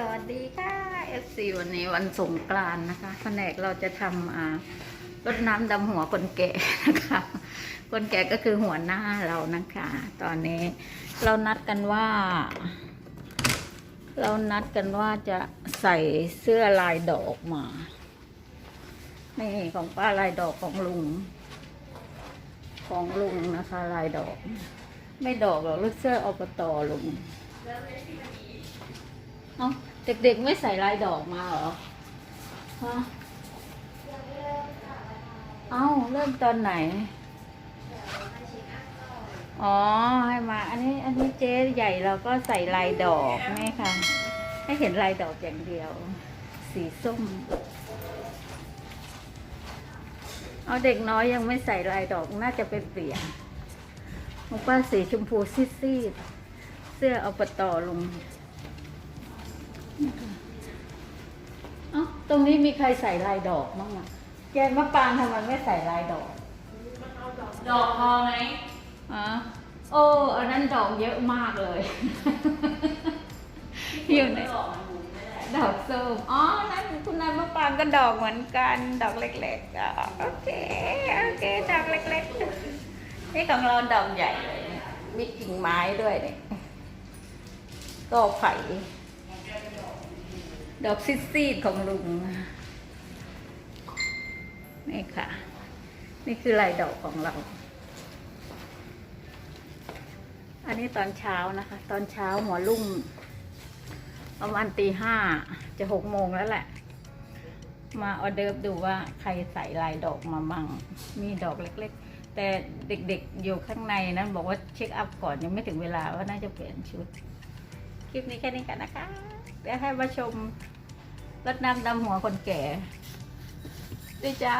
สวัสดีค่ะ FC วันนี้วันสงกรานต์นะคะ แผนกเราจะทำรดน้ำดำหัวคนแก่นะคะ คนแก่ก็คือหัวหน้าเรานะคะ ตอนนี้เรานัดกันว่า เรานัดกันว่าจะใส่เสื้อลายดอกมา นี่ของป้าลายดอกของลุง ของลุงนะคะ ลายดอก ไม่ดอกหรอกลูกเสื้ออบตลุง เอ้าเด็กๆไม่ใส่ลายดอกมาเหรอฮะเอ้าเริ่มตอนไหน อ๋อให้มา อันนี้อันนี้เจ๊ใหญ่เราก็ใส่ลายดอกนี่ค่ะ ให้เห็นลายดอกอย่างเดียว สีส้ม เอาเด็กน้อยยังไม่ใส่ลายดอกน่าจะไปเปลี่ยนของป้าสีชมพูซีดๆเสื้อเอาปะต่อลง เอ้าต รงนี้มีใครใส่ลายดอกบ้างอะแกงมะปรางทำไมไม่ใส่ลายดอกดอกพอไหมอ๋อโอ้อันนั้นดอกเยอะมากเลย อยู่ในดอกมันหมุนไม่ได้ดอกส้มอ๋อ นั่นคุณนายมะปรางก็ดอกเหมือนกัน ดอกเล็กๆอะโอเค โอเค ดอกเล็กๆ นี่ของเราดอกใหญ่เลยเนี่ยมีกิ่งไม้ด้วยเนี่ยก็ไผ่ ดอกซีดๆของลุงนี่ค่ะ นี่คือลายดอกของเรา อันนี้ตอนเช้านะคะ ตอนเช้าหัวลุ่มประมาณตีห้าจะหกโมงแล้วแหละ มาออเดิร์ฟดูว่าใครใส่ลายดอกมามั่งมีดอกเล็ก ๆ แต่เด็กๆอยู่ข้างในนั้นบอกว่าเช็คอัพก่อนยังไม่ถึงเวลาว่าน่าจะเปลี่ยนชุด คลิปนี้แค่นี้กันนะคะ เดี๋ยวให้มาชมรดน้ำดำหัวคนแก่ด้วยจ้า